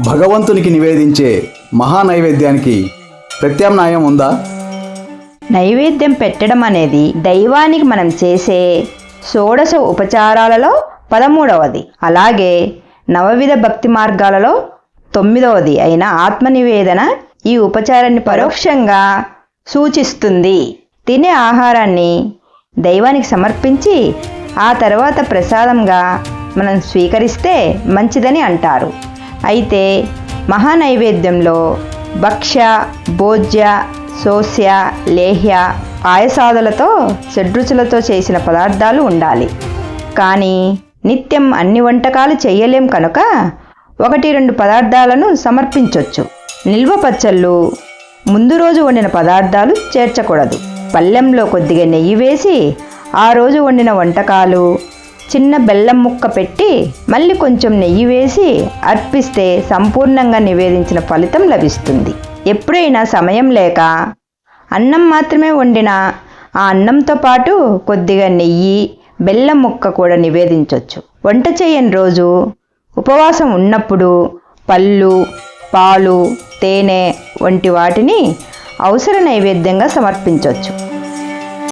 భగవంతునికి నివేదించే మహా నైవేద్యానికి ప్రత్యామ్నాయం ఉందా? నైవేద్యం పెట్టడం అనేది దైవానికి మనం చేసే షోడశ ఉపచారాలలో పదమూడవది. అలాగే నవవిధ భక్తి మార్గాలలో తొమ్మిదవది అయిన ఆత్మనివేదన ఈ ఉపచారాన్ని పరోక్షంగా సూచిస్తుంది. తినే ఆహారాన్ని దైవానికి సమర్పించి ఆ తర్వాత ప్రసాదంగా మనం స్వీకరిస్తే మంచిదని అంటారు. అయితే మహానైవేద్యంలో భక్ష్య భోజ్య సోస్య లేహ్య పాయసాదులతో షడ్రుచులతో చేసిన పదార్థాలు ఉండాలి. కానీ నిత్యం అన్ని వంటకాలు చేయలేం కనుక ఒకటి రెండు పదార్థాలను సమర్పించవచ్చు నిల్వ పచ్చళ్ళు ముందు రోజు వండిన పదార్థాలు చేర్చకూడదు. పళ్ళెంలో కొద్దిగా నెయ్యి వేసి ఆ రోజు వండిన వంటకాలు చిన్న బెల్లం ముక్క పెట్టి మళ్ళీ కొంచెం నెయ్యి వేసి అర్పిస్తే సంపూర్ణంగా నివేదించిన ఫలితం లభిస్తుంది. ఎప్పుడైనా సమయం లేక అన్నం మాత్రమే వండిన ఆ అన్నంతో పాటు కొద్దిగా నెయ్యి బెల్లం ముక్క కూడా నివేదించవచ్చు వంట చేయని రోజు ఉపవాసం ఉన్నప్పుడు పళ్ళు పాలు తేనె వంటి వాటిని అవసర నైవేద్యంగా సమర్పించవచ్చు